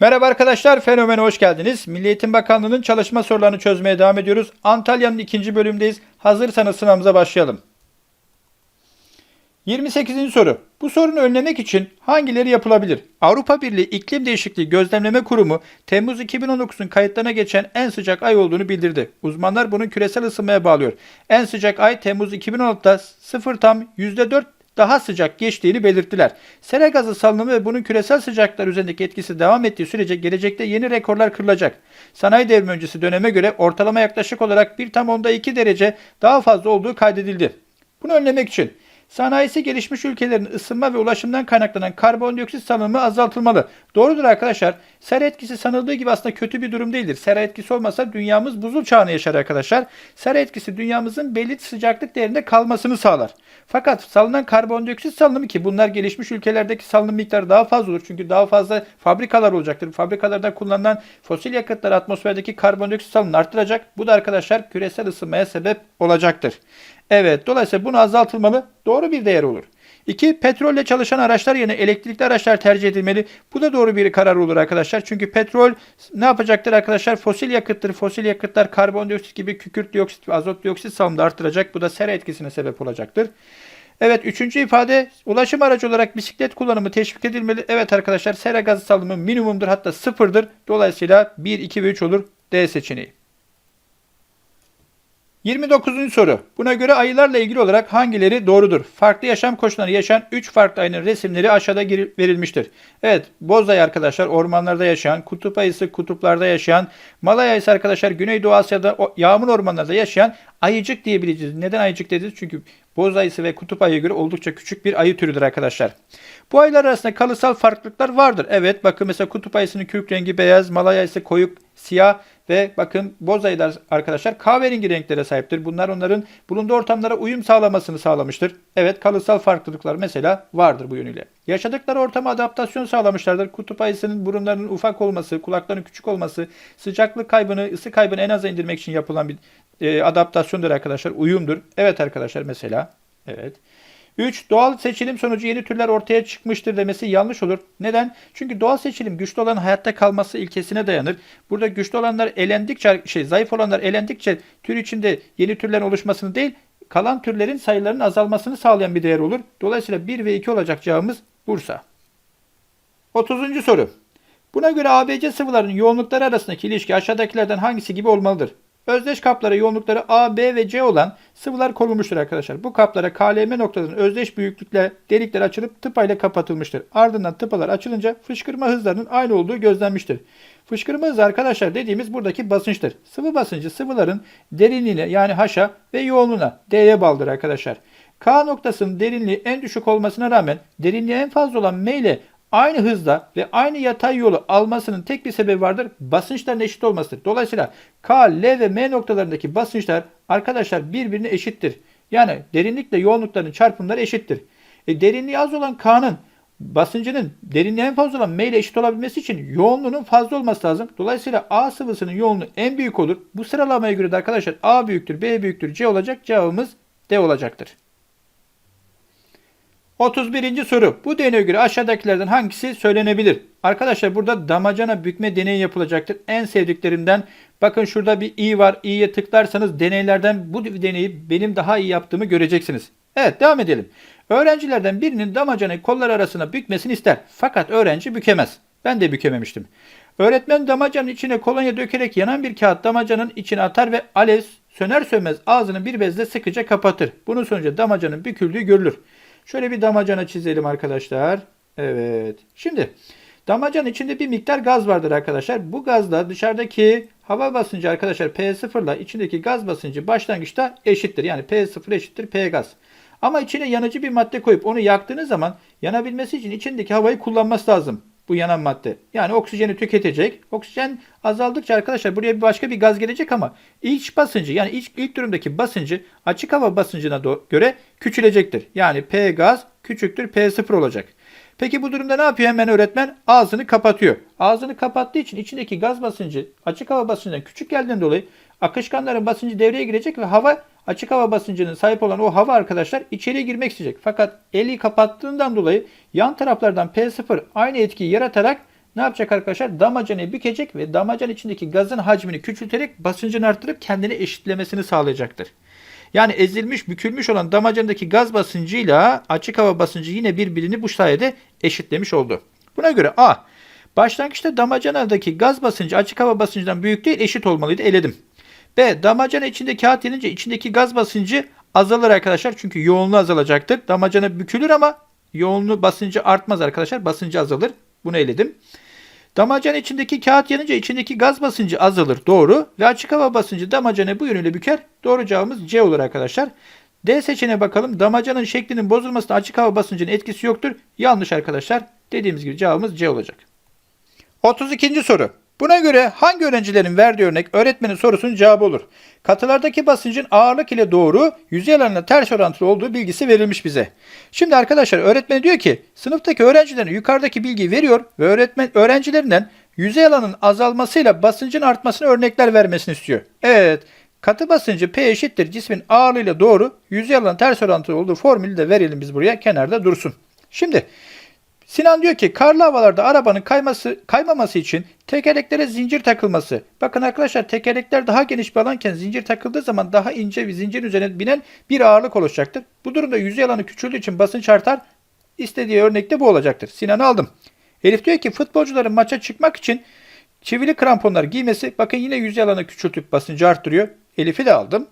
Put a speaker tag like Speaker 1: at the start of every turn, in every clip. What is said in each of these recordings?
Speaker 1: Merhaba arkadaşlar, Fenomen'e hoş geldiniz. Milli Eğitim Bakanlığı'nın çalışma sorularını çözmeye devam ediyoruz. Antalya'nın ikinci bölümündeyiz. Hazırsanız sınavımıza başlayalım. 28. soru. Bu sorunu önlemek için hangileri yapılabilir? Avrupa Birliği İklim Değişikliği Gözlemleme Kurumu Temmuz 2019'un kayıtlarına geçen en sıcak ay olduğunu bildirdi. Uzmanlar bunu küresel ısınmaya bağlıyor. En sıcak ay Temmuz 2016'da 0 tam %4 daha sıcak geçtiğini belirttiler. Sera gazı salınımı ve bunun küresel sıcaklıklar üzerindeki etkisi devam ettiği sürece gelecekte yeni rekorlar kırılacak. Sanayi devrimi öncesi döneme göre ortalama yaklaşık olarak 1 tam onda 2 derece daha fazla olduğu kaydedildi. Bunu önlemek için sanayisi gelişmiş ülkelerin ısınma ve ulaşımdan kaynaklanan karbondioksit salınımı azaltılmalı. Doğrudur arkadaşlar. Sera etkisi sanıldığı gibi aslında kötü bir durum değildir. Sera etkisi olmasa dünyamız buzul çağını yaşar arkadaşlar. Sera etkisi dünyamızın belli sıcaklık değerinde kalmasını sağlar. Fakat salınan karbondioksit salınımı ki bunlar gelişmiş ülkelerdeki salınım miktarı daha fazla olur. Çünkü daha fazla fabrikalar olacaktır. Fabrikalarda kullanılan fosil yakıtlar atmosferdeki karbondioksit salınımını arttıracak. Bu da arkadaşlar küresel ısınmaya sebep olacaktır. Evet dolayısıyla bunu azaltılmalı. Doğru bir değer olur. 2. Petrolle çalışan araçlar yerine elektrikli araçlar tercih edilmeli. Bu da doğru bir karar olur arkadaşlar. Çünkü petrol ne yapacaktır arkadaşlar? Fosil yakıttır. Fosil yakıtlar karbondioksit gibi kükürt dioksit ve azot dioksit salımını arttıracak. Bu da sera etkisine sebep olacaktır. Evet üçüncü ifade ulaşım aracı olarak bisiklet kullanımı teşvik edilmeli. Evet arkadaşlar sera gazı salımı minimumdur hatta sıfırdır. Dolayısıyla 1, 2 ve 3 olur D seçeneği. 29. soru. Buna göre ayılarla ilgili olarak hangileri doğrudur? Farklı yaşam koşulları yaşayan 3 farklı ayının resimleri aşağıda verilmiştir. Evet, boz ayı arkadaşlar ormanlarda yaşayan, kutup ayısı kutuplarda yaşayan, malay ayısı arkadaşlar Güneydoğu Asya'da yağmur ormanlarda yaşayan ayıcık diyebileceğiz. Neden ayıcık dediniz? Çünkü boz ayısı ve kutup ayıya göre oldukça küçük bir ayı türüdür arkadaşlar. Bu ayılar arasında kalıtsal farklılıklar vardır. Evet bakın mesela kutup ayısının kürk rengi beyaz, malay ayısı koyu siyah ve bakın boz ayılar arkadaşlar kahverengi renklere sahiptir. Bunlar onların bulunduğu ortamlara uyum sağlamasını sağlamıştır. Evet kalıtsal farklılıklar mesela vardır bu yönüyle. Yaşadıkları ortama adaptasyon sağlamışlardır. Kutup ayısının burunlarının ufak olması, kulaklarının küçük olması, sıcaklık kaybını, ısı kaybını en aza indirmek için yapılan bir e, adaptasyondur arkadaşlar. Uyumdur. Evet arkadaşlar mesela. Evet. 3. Doğal seçilim sonucu yeni türler ortaya çıkmıştır demesi yanlış olur. Neden? Çünkü doğal seçilim güçlü olan hayatta kalması ilkesine dayanır. Burada güçlü olanlar elendikçe, şey zayıf olanlar elendikçe tür içinde yeni türlerin oluşmasını değil, kalan türlerin sayılarının azalmasını sağlayan bir değer olur. Dolayısıyla 1 ve 2 olacak cevabımız Bursa. 30. soru. Buna göre ABC sıvılarının yoğunlukları arasındaki ilişki aşağıdakilerden hangisi gibi olmalıdır? Özdeş kaplara yoğunlukları A, B ve C olan sıvılar konulmuştur arkadaşlar. Bu kaplara KLM noktalarının özdeş büyüklükle delikler açılıp tıpayla kapatılmıştır. Ardından tıpalar açılınca fışkırma hızlarının aynı olduğu gözlenmiştir. Fışkırma hızı arkadaşlar dediğimiz buradaki basınçtır. Sıvı basıncı sıvıların derinliğine yani H'a ve yoğunluğuna D'ye bağlıdır arkadaşlar. K noktasının derinliği en düşük olmasına rağmen derinliği en fazla olan M ile aynı hızda ve aynı yatay yolu almasının tek bir sebebi vardır. Basınçların eşit olmasıdır. Dolayısıyla K, L ve M noktalarındaki basınçlar arkadaşlar birbirine eşittir. Yani derinlikle yoğunlukların çarpımları eşittir. E, derinliği az olan K'nın basıncının derinliği en fazla olan M ile eşit olabilmesi için yoğunluğunun fazla olması lazım. Dolayısıyla A sıvısının yoğunluğu en büyük olur. Bu sıralamaya göre de arkadaşlar A büyüktür, B büyüktür, C olacak. Cevabımız D olacaktır. 31. soru. Bu deneye göre aşağıdakilerden hangisi söylenebilir? Arkadaşlar burada damacana bükme deneyi yapılacaktır. En sevdiklerimden bakın şurada bir i var. i'ye tıklarsanız deneylerden bu deneyi benim daha iyi yaptığımı göreceksiniz. Evet devam edelim. Öğrencilerden birinin damacanayı kollar arasına bükmesini ister. Fakat öğrenci bükemez. Ben de bükememiştim. Öğretmen damacanın içine kolonya dökerek yanan bir kağıt damacanın içine atar ve alev söner sönmez ağzını bir bezle sıkıca kapatır. Bunun sonucu damacanın büküldüğü görülür. Şöyle bir damacana çizelim arkadaşlar. Evet. Şimdi damacanın içinde bir miktar gaz vardır arkadaşlar. Bu gazla dışarıdaki hava basıncı arkadaşlar P0 ile içindeki gaz basıncı başlangıçta eşittir. Yani P0 eşittir P gaz. Ama içine yanıcı bir madde koyup onu yaktığınız zaman yanabilmesi için içindeki havayı kullanması lazım. Bu yanan madde. Yani oksijeni tüketecek. Oksijen azaldıkça arkadaşlar buraya bir başka bir gaz gelecek ama iç basıncı yani ilk, ilk durumdaki basıncı açık hava basıncına göre küçülecektir. Yani P gaz küçüktür P0 olacak. Peki bu durumda ne yapıyor hemen öğretmen? Ağzını kapatıyor. Ağzını kapattığı için içindeki gaz basıncı açık hava basıncından küçük geldiğinden dolayı akışkanların basıncı devreye girecek ve hava açık hava basıncının sahip olan o hava arkadaşlar içeriye girmek isteyecek. Fakat eli kapattığından dolayı yan taraflardan P0 aynı etkiyi yaratarak ne yapacak arkadaşlar? Damacanayı bükecek ve damacan içindeki gazın hacmini küçülterek basıncını arttırıp kendini eşitlemesini sağlayacaktır. Yani ezilmiş, bükülmüş olan damacanadaki gaz basıncıyla açık hava basıncı yine birbirini bu sayede eşitlemiş oldu. Buna göre A. Başlangıçta damacanadaki gaz basıncı açık hava basıncından büyük değil eşit olmalıydı. Eledim. B. Damacana içinde kağıt yenince içindeki gaz basıncı azalır arkadaşlar. Çünkü yoğunluğu azalacaktır. Damacana bükülür ama yoğunluğu basıncı artmaz arkadaşlar. Basıncı azalır. Bunu eledim. Damacana içindeki kağıt yanınca içindeki gaz basıncı azalır. Doğru. Ve açık hava basıncı damacanayı bu yönüyle büker. Doğru cevabımız C olur arkadaşlar. D seçeneğe bakalım. Damacanın şeklinin bozulmasına açık hava basıncının etkisi yoktur. Yanlış arkadaşlar. Dediğimiz gibi cevabımız C olacak. 32. soru. Buna göre hangi öğrencilerin verdiği örnek öğretmenin sorusunun cevabı olur? Katılardaki basıncın ağırlık ile doğru, yüzey alanına ters orantılı olduğu bilgisi verilmiş bize. Şimdi arkadaşlar öğretmen diyor ki sınıftaki öğrencilerin yukarıdaki bilgiyi veriyor ve öğretmen öğrencilerinden yüzey alanın azalmasıyla basıncın artmasına örnekler vermesini istiyor. Evet, katı basıncı P eşittir cismin ağırlığıyla doğru, yüzey alanın ters orantılı olduğu formülü de verelim biz buraya kenarda dursun. Şimdi Sinan diyor ki karlı havalarda arabanın kayması kaymaması için tekerleklere zincir takılması. Bakın arkadaşlar tekerlekler daha geniş bir alanken zincir takıldığı zaman daha ince bir zincirin üzerine binen bir ağırlık oluşacaktır. Bu durumda yüzey alanı küçüldüğü için basınç artar. İstediği örnekte bu olacaktır. Sinan'ı aldım. Elif diyor ki futbolcuların maça çıkmak için çivili kramponlar giymesi bakın yine yüzey alanı küçültüp basıncı arttırıyor. Elif'i de aldım.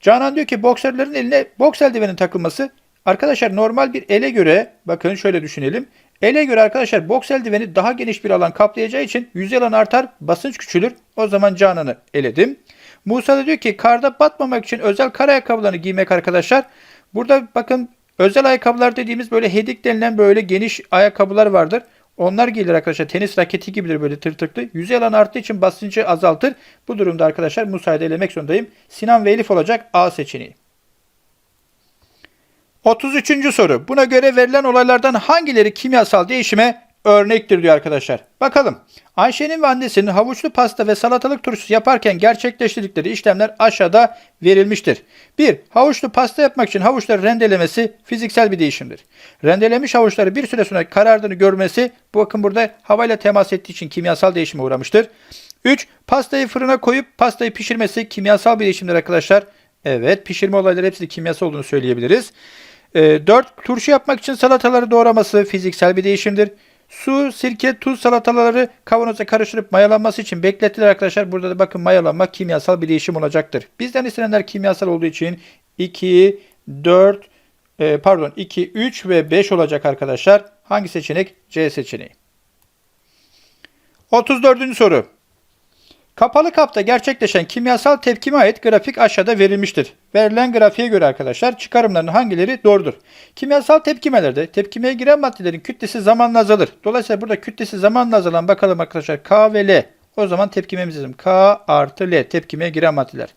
Speaker 1: Canan diyor ki boksörlerin eline boks eldivenin takılması Arkadaşlar normal bir ele göre bakın şöyle düşünelim. Ele göre arkadaşlar boks eldiveni daha geniş bir alan kaplayacağı için yüzey alan artar, basınç küçülür. O zaman Canan'ı eledim. Musa da diyor ki karda batmamak için özel kar ayakkabılarını giymek arkadaşlar. Burada bakın özel ayakkabılar dediğimiz böyle hedik denilen böyle geniş ayakkabılar vardır. Onlar giyilir arkadaşlar. Tenis raketi gibidir böyle tırtıklı. Yüzey alan arttığı için basıncı azaltır. Bu durumda arkadaşlar Musa'yı elemek zorundayım. Sinan ve Elif olacak A seçeneği. 33. soru. Buna göre verilen olaylardan hangileri kimyasal değişime örnektir diyor arkadaşlar. Bakalım. Ayşe'nin ve annesinin havuçlu pasta ve salatalık turşusu yaparken gerçekleştirdikleri işlemler aşağıda verilmiştir. 1. Havuçlu pasta yapmak için havuçları rendelemesi fiziksel bir değişimdir. Rendelemiş havuçları bir süre sonra karardığını görmesi bakın burada havayla temas ettiği için kimyasal değişime uğramıştır. 3. Pastayı fırına koyup pastayı pişirmesi kimyasal bir değişimdir arkadaşlar. Evet pişirme olayları hepsi kimyasal olduğunu söyleyebiliriz. E, ee, 4. Turşu yapmak için salataları doğraması fiziksel bir değişimdir. Su, sirke, tuz salataları kavanoza karıştırıp mayalanması için beklettiler arkadaşlar. Burada da bakın mayalanmak kimyasal bir değişim olacaktır. Bizden istenenler kimyasal olduğu için 2, 4, e, pardon 2, 3 ve 5 olacak arkadaşlar. Hangi seçenek? C seçeneği. 34. soru. Kapalı kapta gerçekleşen kimyasal tepkime ait grafik aşağıda verilmiştir. Verilen grafiğe göre arkadaşlar çıkarımların hangileri doğrudur? Kimyasal tepkimelerde tepkimeye giren maddelerin kütlesi zamanla azalır. Dolayısıyla burada kütlesi zamanla azalan bakalım arkadaşlar K ve L. O zaman tepkimemiz lazım. K artı L tepkimeye giren maddeler.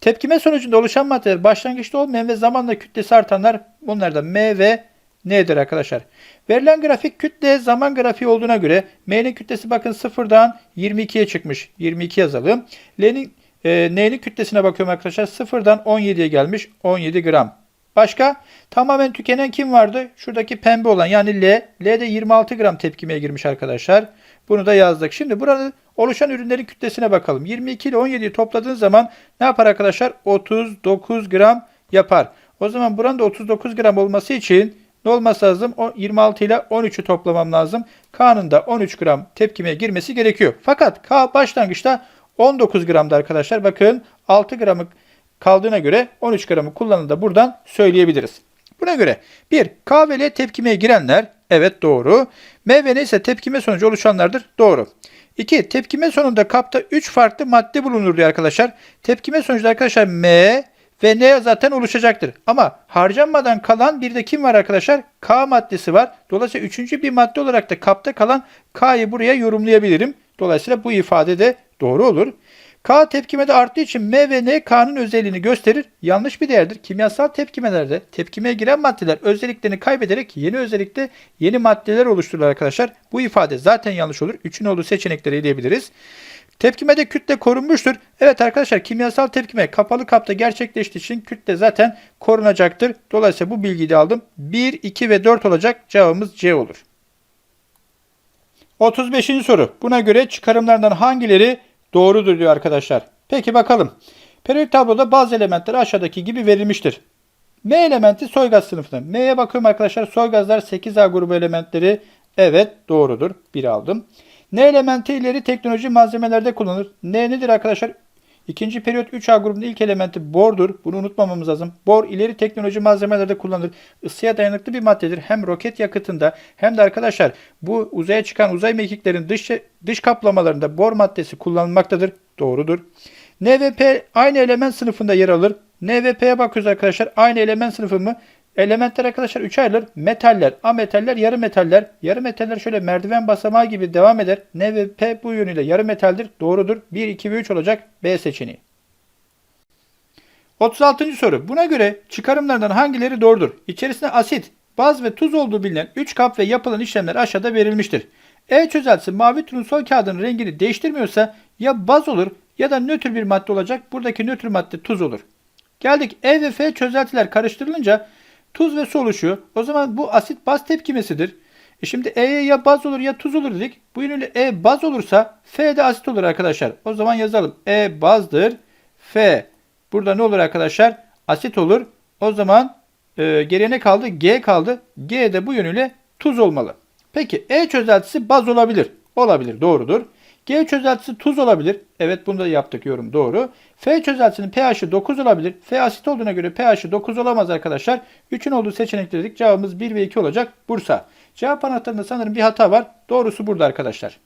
Speaker 1: Tepkime sonucunda oluşan maddeler başlangıçta olmayan ve zamanla kütlesi artanlar bunlar da M ve N'dir arkadaşlar. Verilen grafik kütle zaman grafiği olduğuna göre M'nin kütlesi bakın sıfırdan 22'ye çıkmış. 22 yazalım. L'nin e, N'nin kütlesine bakıyorum arkadaşlar. Sıfırdan 17'ye gelmiş. 17 gram. Başka? Tamamen tükenen kim vardı? Şuradaki pembe olan yani L. L de 26 gram tepkimeye girmiş arkadaşlar. Bunu da yazdık. Şimdi burada oluşan ürünlerin kütlesine bakalım. 22 ile 17'yi topladığın zaman ne yapar arkadaşlar? 39 gram yapar. O zaman buranın da 39 gram olması için ne olması lazım? O 26 ile 13'ü toplamam lazım. K'nın da 13 gram tepkimeye girmesi gerekiyor. Fakat K başlangıçta 19 gramda arkadaşlar. Bakın 6 gramı kaldığına göre 13 gramı kullanını da buradan söyleyebiliriz. Buna göre 1. K ve L tepkimeye girenler evet doğru. M ve N ise tepkime sonucu oluşanlardır. Doğru. 2. Tepkime sonunda kapta 3 farklı madde bulunur diyor arkadaşlar. Tepkime sonucu arkadaşlar M, ve ne zaten oluşacaktır. Ama harcanmadan kalan bir de kim var arkadaşlar? K maddesi var. Dolayısıyla üçüncü bir madde olarak da kapta kalan K'yı buraya yorumlayabilirim. Dolayısıyla bu ifade de doğru olur. K tepkimede arttığı için M ve N K'nın özelliğini gösterir. Yanlış bir değerdir. Kimyasal tepkimelerde tepkimeye giren maddeler özelliklerini kaybederek yeni özellikte yeni maddeler oluştururlar arkadaşlar. Bu ifade zaten yanlış olur. Üçün olduğu seçenekleri eleyebiliriz. Tepkimede kütle korunmuştur. Evet arkadaşlar kimyasal tepkime kapalı kapta gerçekleştiği için kütle zaten korunacaktır. Dolayısıyla bu bilgiyi de aldım. 1, 2 ve 4 olacak. Cevabımız C olur. 35. soru. Buna göre çıkarımlardan hangileri doğrudur diyor arkadaşlar. Peki bakalım. Periyodik tabloda bazı elementler aşağıdaki gibi verilmiştir. M elementi soy gaz sınıfında. M'ye bakıyorum arkadaşlar. Soy gazlar 8A grubu elementleri. Evet doğrudur. 1 aldım. N elementi ileri teknoloji malzemelerde kullanılır. N nedir arkadaşlar? İkinci periyot 3A grubunun ilk elementi bordur. Bunu unutmamamız lazım. Bor ileri teknoloji malzemelerde kullanılır. Isıya dayanıklı bir maddedir. Hem roket yakıtında hem de arkadaşlar bu uzaya çıkan uzay mekiklerin dış, dış kaplamalarında bor maddesi kullanılmaktadır. Doğrudur. N ve P aynı element sınıfında yer alır. N ve P'ye bakıyoruz arkadaşlar. Aynı element sınıfı mı? Elementler arkadaşlar 3 ayrılır. Metaller, ametaller, yarı metaller. Yarı metaller şöyle merdiven basamağı gibi devam eder. N ve P bu yönüyle yarı metaldir. Doğrudur. 1, 2 ve 3 olacak B seçeneği. 36. soru. Buna göre çıkarımlardan hangileri doğrudur? İçerisinde asit, baz ve tuz olduğu bilinen 3 kap ve yapılan işlemler aşağıda verilmiştir. E çözeltisi mavi turnusol kağıdının rengini değiştirmiyorsa ya baz olur ya da nötr bir madde olacak. Buradaki nötr madde tuz olur. Geldik E ve F çözeltiler karıştırılınca tuz ve su oluşuyor. O zaman bu asit baz tepkimesidir. E şimdi E'ye ya baz olur ya tuz olur dedik. Bu yönüyle E baz olursa F de asit olur arkadaşlar. O zaman yazalım. E bazdır. F burada ne olur arkadaşlar? Asit olur. O zaman e, geriye ne kaldı? G kaldı. G de bu yönüyle tuz olmalı. Peki E çözeltisi baz olabilir. Olabilir doğrudur. G çözeltisi tuz olabilir. Evet bunu da yaptık yorum doğru. F çözeltisinin pH'i 9 olabilir. F asit olduğuna göre pH'i 9 olamaz arkadaşlar. 3'ün olduğu seçenekleri dedik. Cevabımız 1 ve 2 olacak. Bursa. Cevap anahtarında sanırım bir hata var. Doğrusu burada arkadaşlar.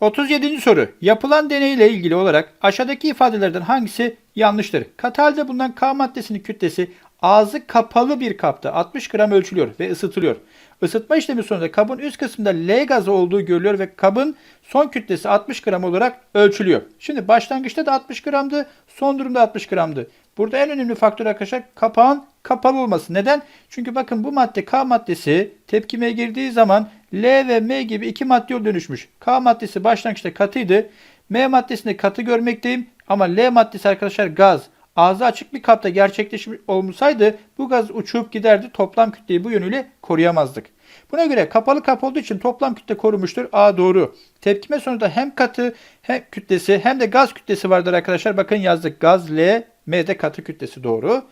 Speaker 1: 37. soru. Yapılan deneyle ilgili olarak aşağıdaki ifadelerden hangisi yanlıştır? Katalde bulunan K maddesinin kütlesi ağzı kapalı bir kapta 60 gram ölçülüyor ve ısıtılıyor. Isıtma işlemi sonunda kabın üst kısmında L gazı olduğu görülüyor ve kabın son kütlesi 60 gram olarak ölçülüyor. Şimdi başlangıçta da 60 gramdı, son durumda 60 gramdı. Burada en önemli faktör arkadaşlar kapağın kapalı olması. Neden? Çünkü bakın bu madde K maddesi tepkimeye girdiği zaman L ve M gibi iki maddeye dönüşmüş. K maddesi başlangıçta katıydı. M maddesinde katı görmekteyim ama L maddesi arkadaşlar gaz. Ağzı açık bir kapta gerçekleşmiş olsaydı bu gaz uçup giderdi. Toplam kütleyi bu yönüyle koruyamazdık. Buna göre kapalı kap olduğu için toplam kütle korumuştur. A doğru. Tepkime sonunda hem katı hem kütlesi hem de gaz kütlesi vardır arkadaşlar. Bakın yazdık. Gaz L, M de katı kütlesi doğru.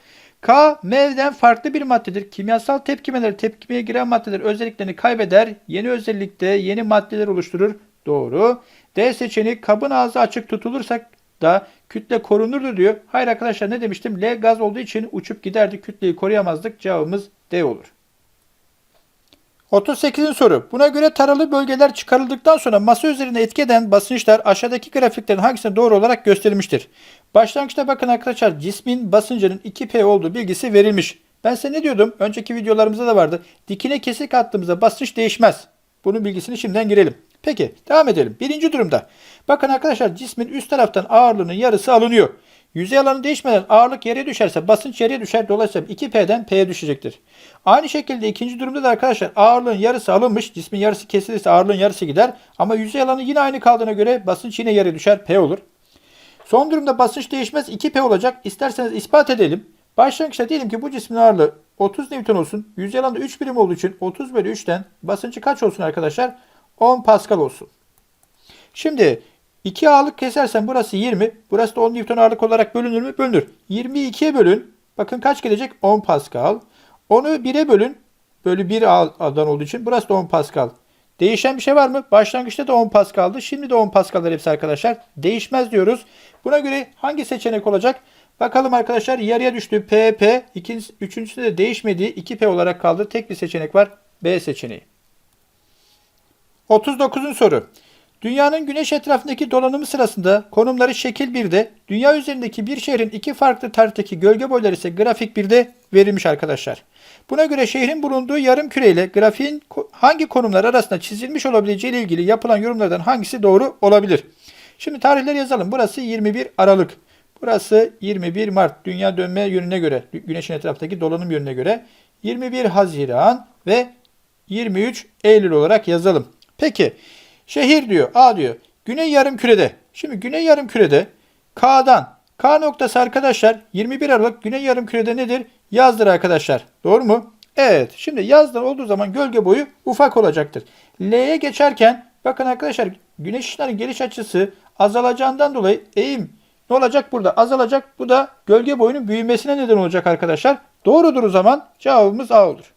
Speaker 1: K, M'den farklı bir maddedir. Kimyasal tepkimeler tepkimeye giren maddeler özelliklerini kaybeder. Yeni özellikte yeni maddeler oluşturur. Doğru. D seçeneği kabın ağzı açık tutulursak da kütle korunurdu diyor. Hayır arkadaşlar ne demiştim? L gaz olduğu için uçup giderdi. Kütleyi koruyamazdık. Cevabımız D olur. 38. soru. Buna göre taralı bölgeler çıkarıldıktan sonra masa üzerine etki eden basınçlar aşağıdaki grafiklerin hangisine doğru olarak gösterilmiştir? Başlangıçta bakın arkadaşlar cismin basıncının 2P olduğu bilgisi verilmiş. Ben size ne diyordum? Önceki videolarımızda da vardı. Dikine kesik attığımızda basınç değişmez. Bunun bilgisini şimdiden girelim. Peki devam edelim. Birinci durumda. Bakın arkadaşlar cismin üst taraftan ağırlığının yarısı alınıyor. Yüzey alanı değişmeden ağırlık yere düşerse basınç yere düşer. Dolayısıyla 2P'den P'ye düşecektir. Aynı şekilde ikinci durumda da arkadaşlar ağırlığın yarısı alınmış. Cismin yarısı kesilirse ağırlığın yarısı gider. Ama yüzey alanı yine aynı kaldığına göre basınç yine yere düşer. P olur. Son durumda basınç değişmez 2P olacak. İsterseniz ispat edelim. Başlangıçta diyelim ki bu cismin ağırlığı 30 Newton olsun. Yüzey alanı 3 birim olduğu için 30 bölü 3'ten basıncı kaç olsun arkadaşlar? 10 Pascal olsun. Şimdi 2 ağırlık kesersen burası 20. Burası da 10 Newton ağırlık olarak bölünür mü? Bölünür. 20'yi 2'ye bölün. Bakın kaç gelecek? 10 Pascal. Onu 1'e bölün. Bölü 1 A'dan olduğu için burası da 10 Pascal. Değişen bir şey var mı? Başlangıçta da 10 Pascal'dı. Şimdi de 10 Pascal'lar hepsi arkadaşlar. Değişmez diyoruz. Buna göre hangi seçenek olacak? Bakalım arkadaşlar yarıya düştü. P, P. İkincisi, üçüncüsü de değişmediği 2P olarak kaldı. Tek bir seçenek var. B seçeneği. 39. soru. Dünyanın güneş etrafındaki dolanımı sırasında konumları şekil 1'de, dünya üzerindeki bir şehrin iki farklı tarihteki gölge boyları ise grafik 1'de verilmiş arkadaşlar. Buna göre şehrin bulunduğu yarım küre ile grafiğin hangi konumlar arasında çizilmiş olabileceği ile ilgili yapılan yorumlardan hangisi doğru olabilir? Şimdi tarihleri yazalım. Burası 21 Aralık. Burası 21 Mart. Dünya dönme yönüne göre, güneşin etrafındaki dolanım yönüne göre 21 Haziran ve 23 Eylül olarak yazalım. Peki şehir diyor A diyor. Güney yarım kürede. Şimdi güney yarım kürede K'dan K noktası arkadaşlar 21 Aralık güney yarım kürede nedir? Yazdır arkadaşlar. Doğru mu? Evet. Şimdi yazdan olduğu zaman gölge boyu ufak olacaktır. L'ye geçerken bakın arkadaşlar güneş ışınlarının geliş açısı azalacağından dolayı eğim ne olacak burada? Azalacak. Bu da gölge boyunun büyümesine neden olacak arkadaşlar. Doğrudur o zaman. Cevabımız A olur.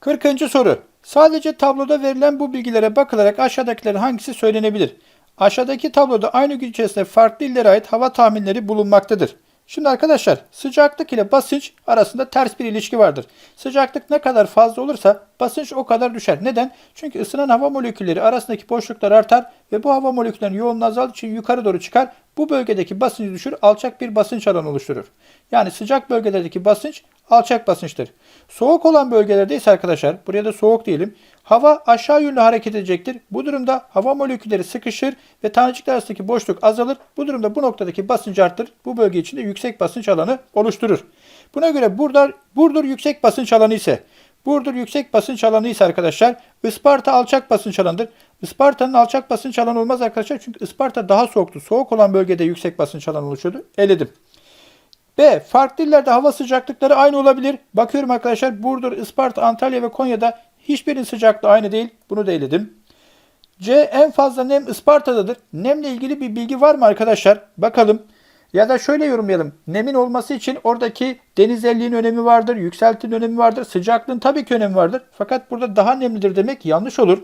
Speaker 1: 40. soru. Sadece tabloda verilen bu bilgilere bakılarak aşağıdakilerin hangisi söylenebilir? Aşağıdaki tabloda aynı gün içerisinde farklı illere ait hava tahminleri bulunmaktadır. Şimdi arkadaşlar sıcaklık ile basınç arasında ters bir ilişki vardır. Sıcaklık ne kadar fazla olursa basınç o kadar düşer. Neden? Çünkü ısınan hava molekülleri arasındaki boşluklar artar ve bu hava moleküllerinin yoğunluğu azaldığı için yukarı doğru çıkar. Bu bölgedeki basıncı düşürür, alçak bir basınç alanı oluşturur. Yani sıcak bölgelerdeki basınç alçak basınçtır. Soğuk olan bölgelerde ise arkadaşlar, buraya da soğuk diyelim, hava aşağı yönlü hareket edecektir. Bu durumda hava molekülleri sıkışır ve tanecikler arasındaki boşluk azalır. Bu durumda bu noktadaki basınç arttır. Bu bölge içinde yüksek basınç alanı oluşturur. Buna göre burada Burdur yüksek basınç alanı ise Burdur yüksek basınç alanı ise arkadaşlar Isparta alçak basınç alanıdır. Isparta'nın alçak basınç alanı olmaz arkadaşlar çünkü Isparta daha soğuktu. Soğuk olan bölgede yüksek basınç alanı oluşuyordu. Eledim. B. Farklı illerde hava sıcaklıkları aynı olabilir. Bakıyorum arkadaşlar Burdur, Isparta, Antalya ve Konya'da hiçbirinin sıcaklığı aynı değil. Bunu da eledim. C. En fazla nem Isparta'dadır. Nemle ilgili bir bilgi var mı arkadaşlar? Bakalım. Ya da şöyle yorumlayalım. Nemin olması için oradaki denizelliğin önemi vardır, yükseltinin önemi vardır, sıcaklığın tabii ki önemi vardır. Fakat burada daha nemlidir demek yanlış olur.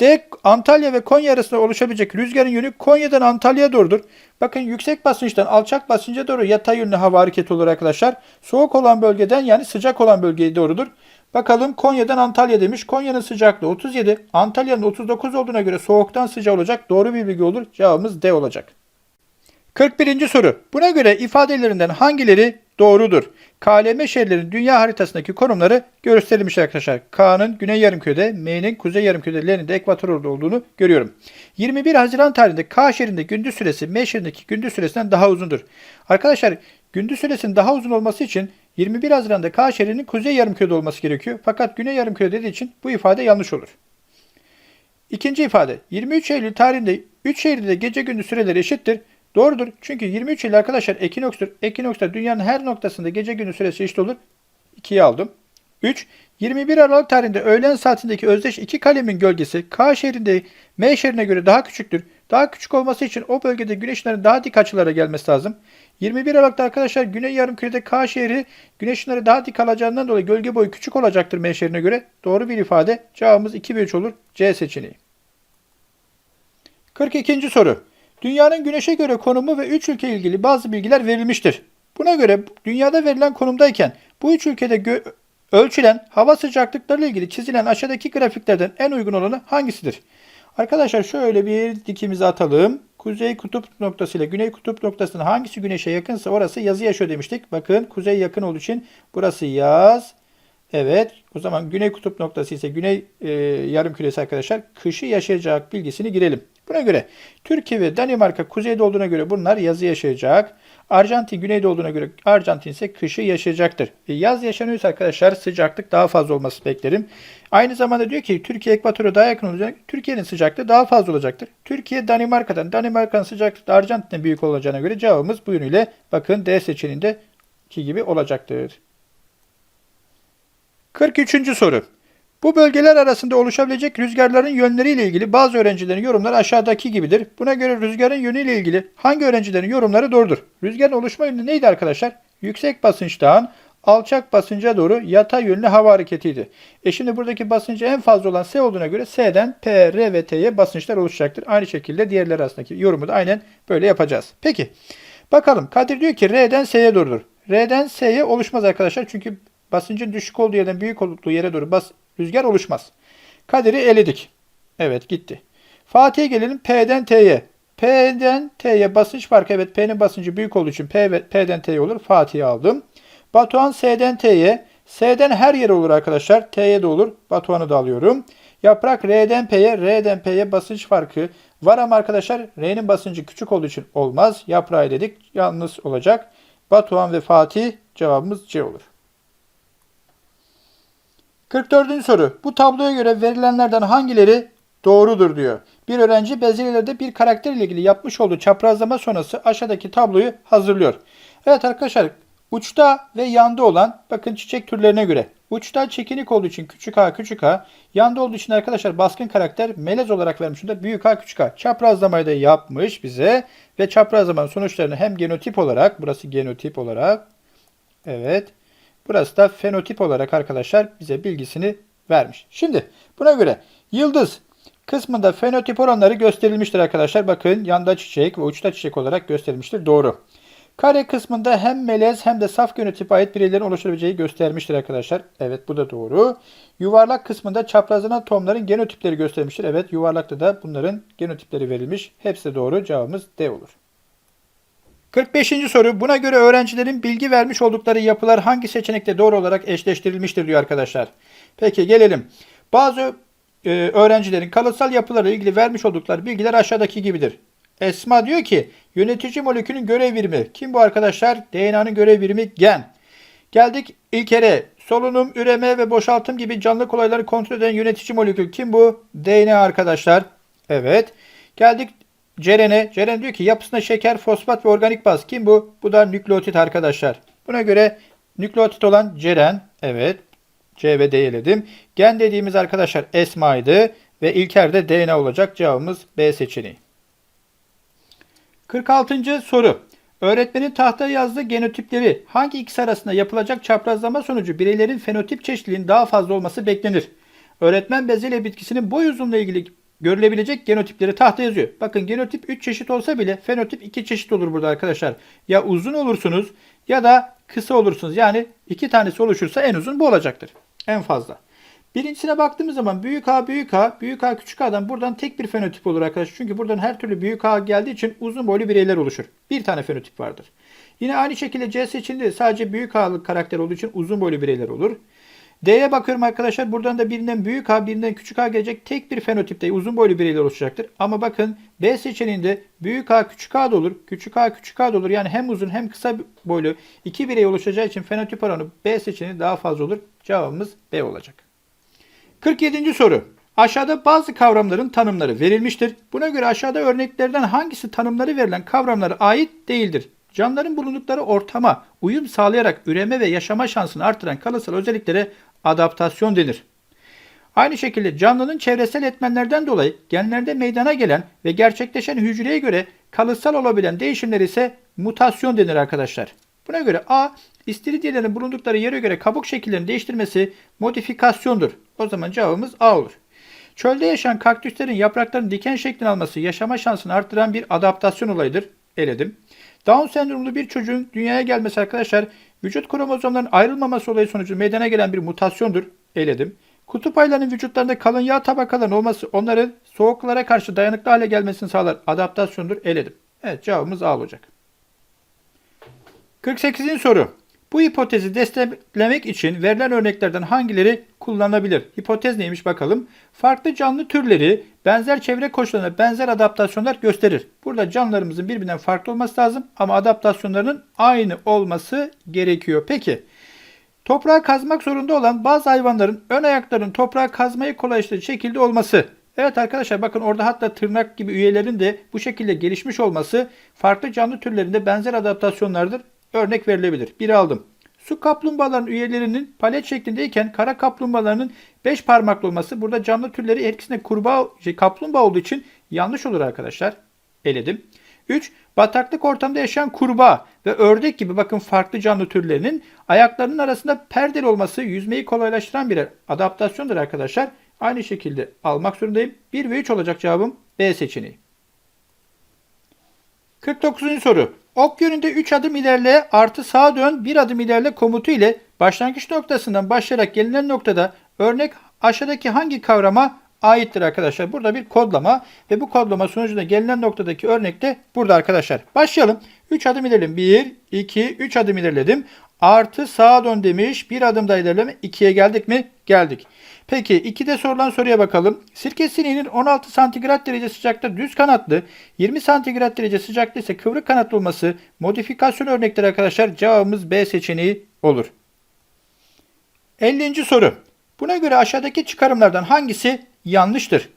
Speaker 1: D. Antalya ve Konya arasında oluşabilecek rüzgarın yönü Konya'dan Antalya'ya doğrudur. Bakın yüksek basınçtan alçak basınca doğru yatay yönlü hava hareketi olur arkadaşlar. Soğuk olan bölgeden yani sıcak olan bölgeye doğrudur. Bakalım Konya'dan Antalya demiş. Konya'nın sıcaklığı 37, Antalya'nın 39 olduğuna göre soğuktan sıcağı olacak. Doğru bir bilgi olur. Cevabımız D olacak. 41. soru. Buna göre ifadelerinden hangileri doğrudur? KLM şehirlerin dünya haritasındaki konumları gösterilmiş arkadaşlar. K'nın güney yarımkürede, M'nin kuzey yarımkürede, L'nin de ekvator olduğunu görüyorum. 21 Haziran tarihinde K şehrinde gündüz süresi M şehrindeki gündüz süresinden daha uzundur. Arkadaşlar gündüz süresinin daha uzun olması için 21 Haziran'da K şehrinin kuzey yarımkürede olması gerekiyor. Fakat güney yarımkürede dediği için bu ifade yanlış olur. İkinci ifade 23 Eylül tarihinde 3 şehirde gece gündüz süreleri eşittir. Doğrudur. Çünkü 23 Eylül arkadaşlar ekinokstur. Ekinoks'ta dünyanın her noktasında gece gündüz süresi eşit olur. 2'yi aldım. 3. 21 Aralık tarihinde öğlen saatindeki özdeş iki kalemin gölgesi K şehrinde M şehrine göre daha küçüktür. Daha küçük olması için o bölgede güneş daha dik açılara gelmesi lazım. 21 Aralık'ta arkadaşlar Güney Yarımküre'de K şehri güneş daha dik alacağından dolayı gölge boyu küçük olacaktır M şehrine göre. Doğru bir ifade. Cevabımız 2 ve 3 olur. C seçeneği. 42. soru. Dünyanın güneşe göre konumu ve 3 ülke ilgili bazı bilgiler verilmiştir. Buna göre dünyada verilen konumdayken bu üç ülkede ölçülen hava sıcaklıkları ile ilgili çizilen aşağıdaki grafiklerden en uygun olanı hangisidir? Arkadaşlar şöyle bir dikimizi atalım. Kuzey kutup noktası ile güney kutup noktasının hangisi güneşe yakınsa orası yazı yaşıyor demiştik. Bakın kuzey yakın olduğu için burası yaz. Evet o zaman güney kutup noktası ise güney e, yarım küresi arkadaşlar kışı yaşayacak bilgisini girelim. Buna göre Türkiye ve Danimarka kuzeyde olduğuna göre bunlar yazı yaşayacak. Arjantin güneyde olduğuna göre Arjantin ise kışı yaşayacaktır. E yaz yaşanıyorsa arkadaşlar sıcaklık daha fazla olması beklerim. Aynı zamanda diyor ki Türkiye ekvatora daha yakın olacak. Türkiye'nin sıcaklığı daha fazla olacaktır. Türkiye Danimarka'dan, Danimarka'nın sıcaklığı da Arjantin'den büyük olacağına göre cevabımız bu yönüyle bakın D seçeneğinde ki gibi olacaktır. 43. soru. Bu bölgeler arasında oluşabilecek rüzgarların yönleriyle ilgili bazı öğrencilerin yorumları aşağıdaki gibidir. Buna göre rüzgarın yönüyle ilgili hangi öğrencilerin yorumları doğrudur? Rüzgarın oluşma yönü neydi arkadaşlar? Yüksek basınçtan alçak basınca doğru yatay yönlü hava hareketiydi. E şimdi buradaki basıncı en fazla olan S olduğuna göre S'den P, R ve T'ye basınçlar oluşacaktır. Aynı şekilde diğerleri arasındaki yorumu da aynen böyle yapacağız. Peki bakalım Kadir diyor ki R'den S'ye doğrudur. R'den S'ye oluşmaz arkadaşlar çünkü basıncın düşük olduğu yerden büyük olduğu yere doğru bas, rüzgar oluşmaz. Kadir'i eledik. Evet gitti. Fatih'e gelelim P'den T'ye. P'den T'ye basınç farkı. Evet P'nin basıncı büyük olduğu için P ve P'den T'ye olur. Fatih'i aldım. Batuhan S'den T'ye. S'den her yere olur arkadaşlar. T'ye de olur. Batuhan'ı da alıyorum. Yaprak R'den P'ye, R'den P'ye basınç farkı var ama arkadaşlar R'nin basıncı küçük olduğu için olmaz. Yaprağı dedik. Yalnız olacak. Batuhan ve Fatih cevabımız C olur. 44. soru. Bu tabloya göre verilenlerden hangileri doğrudur diyor. Bir öğrenci bezelyelerde bir karakter ile ilgili yapmış olduğu çaprazlama sonrası aşağıdaki tabloyu hazırlıyor. Evet arkadaşlar Uçta ve yanda olan bakın çiçek türlerine göre. Uçta çekinik olduğu için küçük a küçük a. Yanda olduğu için arkadaşlar baskın karakter melez olarak vermiş. Burada büyük a küçük a. Çaprazlamayı da yapmış bize. Ve çaprazlamanın sonuçlarını hem genotip olarak burası genotip olarak evet burası da fenotip olarak arkadaşlar bize bilgisini vermiş. Şimdi buna göre yıldız kısmında fenotip oranları gösterilmiştir arkadaşlar. Bakın yanda çiçek ve uçta çiçek olarak gösterilmiştir. Doğru. Kare kısmında hem melez hem de saf genotipe ait bireylerin oluşturabileceği göstermiştir arkadaşlar. Evet bu da doğru. Yuvarlak kısmında çaprazlanan tohumların genotipleri göstermiştir. Evet yuvarlakta da bunların genotipleri verilmiş. Hepsi doğru. Cevabımız D olur. 45. soru. Buna göre öğrencilerin bilgi vermiş oldukları yapılar hangi seçenekte doğru olarak eşleştirilmiştir diyor arkadaşlar. Peki gelelim. Bazı e, öğrencilerin kalıtsal yapılarla ilgili vermiş oldukları bilgiler aşağıdaki gibidir. Esma diyor ki yönetici molekülün görev birimi. Kim bu arkadaşlar? DNA'nın görev birimi gen. Geldik İlker'e. Solunum, üreme ve boşaltım gibi canlı olayları kontrol eden yönetici molekül. Kim bu? DNA arkadaşlar. Evet. Geldik Ceren'e. Ceren diyor ki yapısında şeker, fosfat ve organik baz. Kim bu? Bu da nükleotit arkadaşlar. Buna göre nükleotit olan Ceren. Evet. C ve D'yi eledim. Gen dediğimiz arkadaşlar Esma'ydı. Ve İlker de DNA olacak. Cevabımız B seçeneği. 46. soru. Öğretmenin tahtaya yazdığı genotipleri hangi ikisi arasında yapılacak çaprazlama sonucu bireylerin fenotip çeşitliliğinin daha fazla olması beklenir? Öğretmen bezelye bitkisinin boy uzunluğuyla ilgili görülebilecek genotipleri tahta yazıyor. Bakın genotip 3 çeşit olsa bile fenotip 2 çeşit olur burada arkadaşlar. Ya uzun olursunuz ya da kısa olursunuz. Yani iki tanesi oluşursa en uzun bu olacaktır. En fazla. Birincisine baktığımız zaman büyük A büyük A, büyük A küçük A'dan buradan tek bir fenotip olur arkadaşlar. Çünkü buradan her türlü büyük A geldiği için uzun boylu bireyler oluşur. Bir tane fenotip vardır. Yine aynı şekilde C seçeneğinde sadece büyük A'lık karakter olduğu için uzun boylu bireyler olur. D'ye bakıyorum arkadaşlar. Buradan da birinden büyük A, birinden küçük A gelecek tek bir fenotipte uzun boylu bireyler oluşacaktır. Ama bakın B seçeneğinde büyük A, küçük A da olur. Küçük A, küçük A da olur. Yani hem uzun hem kısa boylu iki birey oluşacağı için fenotip oranı B seçeneği daha fazla olur. Cevabımız B olacak. 47. soru. Aşağıda bazı kavramların tanımları verilmiştir. Buna göre aşağıda örneklerden hangisi tanımları verilen kavramlara ait değildir? Canlıların bulundukları ortama uyum sağlayarak üreme ve yaşama şansını artıran kalıtsal özelliklere adaptasyon denir. Aynı şekilde canlının çevresel etmenlerden dolayı genlerde meydana gelen ve gerçekleşen hücreye göre kalıtsal olabilen değişimler ise mutasyon denir arkadaşlar. Buna göre A, istiridyelerin bulundukları yere göre kabuk şekillerini değiştirmesi modifikasyondur. O zaman cevabımız A olur. Çölde yaşayan kaktüslerin yapraklarının diken şeklini alması yaşama şansını arttıran bir adaptasyon olayıdır. Eledim. Down sendromlu bir çocuğun dünyaya gelmesi arkadaşlar vücut kromozomlarının ayrılmaması olayı sonucu meydana gelen bir mutasyondur. Eledim. Kutup aylarının vücutlarında kalın yağ tabakalarının olması onların soğuklara karşı dayanıklı hale gelmesini sağlar. Adaptasyondur. Eledim. Evet cevabımız A olacak. 48. soru. Bu hipotezi desteklemek için verilen örneklerden hangileri kullanılabilir? Hipotez neymiş bakalım. Farklı canlı türleri benzer çevre koşullarına benzer adaptasyonlar gösterir. Burada canlılarımızın birbirinden farklı olması lazım ama adaptasyonlarının aynı olması gerekiyor. Peki toprağı kazmak zorunda olan bazı hayvanların ön ayaklarının toprağı kazmayı kolaylaştırıcı şekilde olması. Evet arkadaşlar bakın orada hatta tırnak gibi üyelerin de bu şekilde gelişmiş olması farklı canlı türlerinde benzer adaptasyonlardır örnek verilebilir. Bir aldım. Su kaplumbağaların üyelerinin palet şeklindeyken kara kaplumbağalarının 5 parmaklı olması burada canlı türleri etkisinde kurbağa, şey, kaplumbağa olduğu için yanlış olur arkadaşlar. Eledim. 3. Bataklık ortamda yaşayan kurbağa ve ördek gibi bakın farklı canlı türlerinin ayaklarının arasında perdeli olması yüzmeyi kolaylaştıran bir adaptasyondur arkadaşlar. Aynı şekilde almak zorundayım. 1 ve 3 olacak cevabım B seçeneği. 49. soru. Ok yönünde 3 adım ilerle artı sağa dön 1 adım ilerle komutu ile başlangıç noktasından başlayarak gelinen noktada örnek aşağıdaki hangi kavrama aittir arkadaşlar. Burada bir kodlama ve bu kodlama sonucunda gelinen noktadaki örnek de burada arkadaşlar. Başlayalım. 3 adım ilerledim. 1, 2, 3 adım ilerledim. Artı sağa dön demiş. Bir adım daha ilerleme. 2'ye geldik mi? Geldik. Peki 2'de sorulan soruya bakalım. Sirke sineğinin 16 santigrat derece sıcakta düz kanatlı, 20 santigrat derece sıcakta ise kıvrık kanatlı olması modifikasyon örnekleri arkadaşlar. Cevabımız B seçeneği olur. 50. soru. Buna göre aşağıdaki çıkarımlardan hangisi yanlıştır?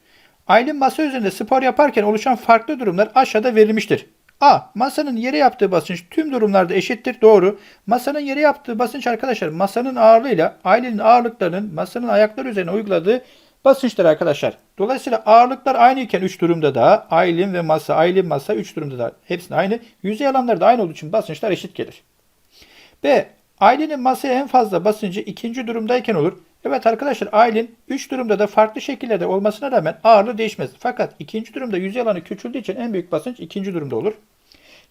Speaker 1: Aylin masa üzerinde spor yaparken oluşan farklı durumlar aşağıda verilmiştir. A. Masanın yere yaptığı basınç tüm durumlarda eşittir. Doğru. Masanın yere yaptığı basınç arkadaşlar masanın ağırlığıyla ailenin ağırlıklarının masanın ayakları üzerine uyguladığı basınçtır arkadaşlar. Dolayısıyla ağırlıklar aynı iken 3 durumda da aylin ve masa, aylin masa 3 durumda da hepsinin aynı. Yüzey alanları da aynı olduğu için basınçlar eşit gelir. B. Ailenin masaya en fazla basıncı ikinci durumdayken olur. Evet arkadaşlar aylin 3 durumda da farklı şekillerde olmasına rağmen ağırlığı değişmez. Fakat ikinci durumda yüzey alanı küçüldüğü için en büyük basınç ikinci durumda olur.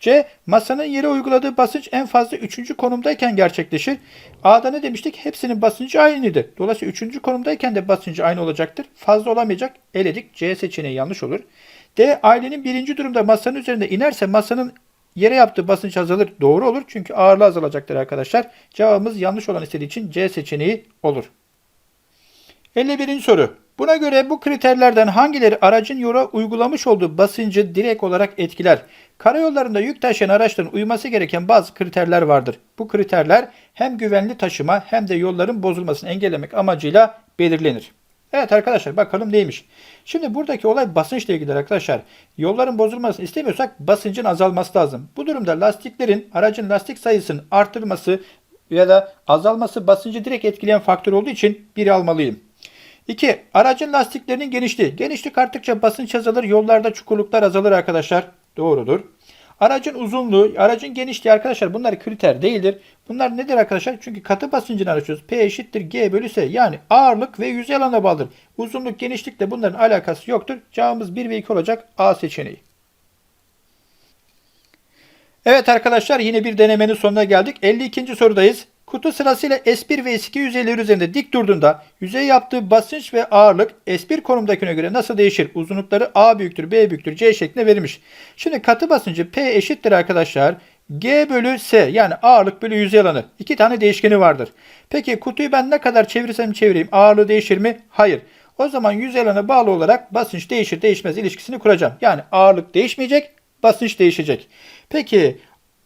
Speaker 1: C. Masanın yere uyguladığı basınç en fazla 3. konumdayken gerçekleşir. A'da ne demiştik? Hepsinin basıncı aynıydı. Dolayısıyla 3. konumdayken de basıncı aynı olacaktır. Fazla olamayacak. Eledik. C seçeneği yanlış olur. D. Ailenin birinci durumda masanın üzerinde inerse masanın yere yaptığı basınç azalır. Doğru olur. Çünkü ağırlığı azalacaktır arkadaşlar. Cevabımız yanlış olan istediği için C seçeneği olur. 51. soru. Buna göre bu kriterlerden hangileri aracın yola uygulamış olduğu basıncı direkt olarak etkiler? Karayollarında yük taşıyan araçların uyması gereken bazı kriterler vardır. Bu kriterler hem güvenli taşıma hem de yolların bozulmasını engellemek amacıyla belirlenir. Evet arkadaşlar bakalım neymiş. Şimdi buradaki olay basınçla ilgili arkadaşlar. Yolların bozulmasını istemiyorsak basıncın azalması lazım. Bu durumda lastiklerin aracın lastik sayısının artırması ya da azalması basıncı direkt etkileyen faktör olduğu için biri almalıyım. 2. Aracın lastiklerinin genişliği. Genişlik arttıkça basınç azalır, yollarda çukurluklar azalır arkadaşlar. Doğrudur. Aracın uzunluğu, aracın genişliği arkadaşlar bunlar kriter değildir. Bunlar nedir arkadaşlar? Çünkü katı basıncını ölçüyoruz. P eşittir G bölü S. Yani ağırlık ve yüzey alanına bağlıdır. Uzunluk, genişlikle bunların alakası yoktur. Cevabımız 1 ve 2 olacak A seçeneği. Evet arkadaşlar yine bir denemenin sonuna geldik. 52. sorudayız. Kutu sırasıyla S1 ve S2 yüzeyleri üzerinde dik durduğunda yüzey yaptığı basınç ve ağırlık S1 konumdakine göre nasıl değişir? Uzunlukları A büyüktür, B büyüktür, C şeklinde verilmiş. Şimdi katı basıncı P eşittir arkadaşlar. G bölü S yani ağırlık bölü yüzey alanı. İki tane değişkeni vardır. Peki kutuyu ben ne kadar çevirsem çevireyim ağırlığı değişir mi? Hayır. O zaman yüzey alana bağlı olarak basınç değişir değişmez ilişkisini kuracağım. Yani ağırlık değişmeyecek, basınç değişecek. Peki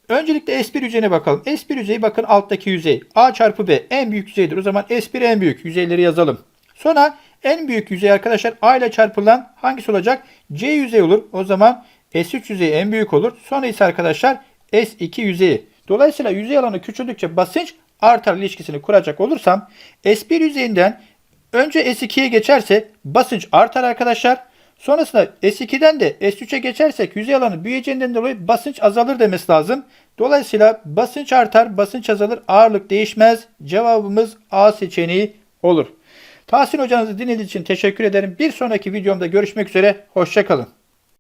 Speaker 1: Öncelikle S1 yüzeyine bakalım. S1 yüzeyi bakın alttaki yüzey. A çarpı B en büyük yüzeydir. O zaman S1 en büyük yüzeyleri yazalım. Sonra en büyük yüzey arkadaşlar A ile çarpılan hangisi olacak? C yüzey olur. O zaman S3 yüzeyi en büyük olur. Sonra ise arkadaşlar S2 yüzeyi. Dolayısıyla yüzey alanı küçüldükçe basınç artar ilişkisini kuracak olursam S1 yüzeyinden önce S2'ye geçerse basınç artar arkadaşlar. Sonrasında S2'den de S3'e geçersek yüzey alanı büyüyeceğinden dolayı basınç azalır demesi lazım. Dolayısıyla basınç artar, basınç azalır, ağırlık değişmez. Cevabımız A seçeneği olur. Tahsin hocanızı dinlediğiniz için teşekkür ederim. Bir sonraki videomda görüşmek üzere. Hoşçakalın.